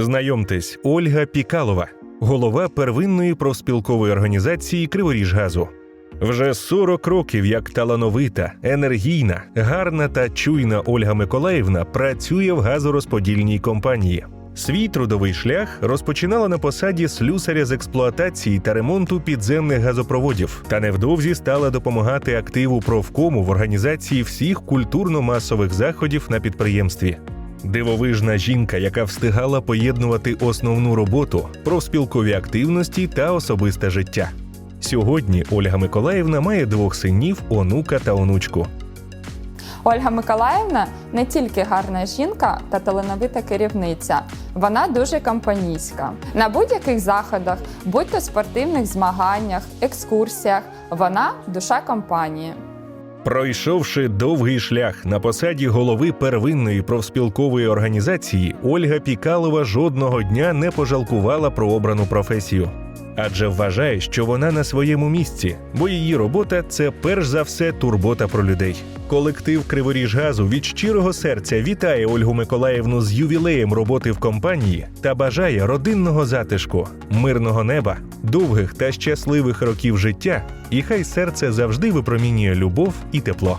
Знайомтесь, Ольга Пікалова, голова первинної профспілкової організації Криворіжгазу. Вже 40 років як талановита, енергійна, гарна та чуйна Ольга Миколаївна працює в газорозподільній компанії. Свій трудовий шлях розпочинала на посаді слюсаря з експлуатації та ремонту підземних газопроводів, та невдовзі стала допомагати активу профкому в організації всіх культурно-масових заходів на підприємстві. Дивовижна жінка, яка встигала поєднувати основну роботу, профспілкові активності та особисте життя. Сьогодні Ольга Миколаївна має двох синів, онука та онучку. Ольга Миколаївна не тільки гарна жінка та талановита керівниця, вона дуже компанійська. На будь-яких заходах, будь то спортивних змаганнях, екскурсіях, вона душа компанії. Пройшовши довгий шлях на посаді голови первинної профспілкової організації, Ольга Пікалова жодного дня не пожалкувала про обрану професію. Адже вважає, що вона на своєму місці, бо її робота це перш за все турбота про людей. Колектив Криворіжгазу від щирого серця вітає Ольгу Миколаївну з ювілеєм роботи в компанії та бажає родинного затишку, мирного неба, довгих та щасливих років життя, і хай серце завжди випромінює любов і тепло.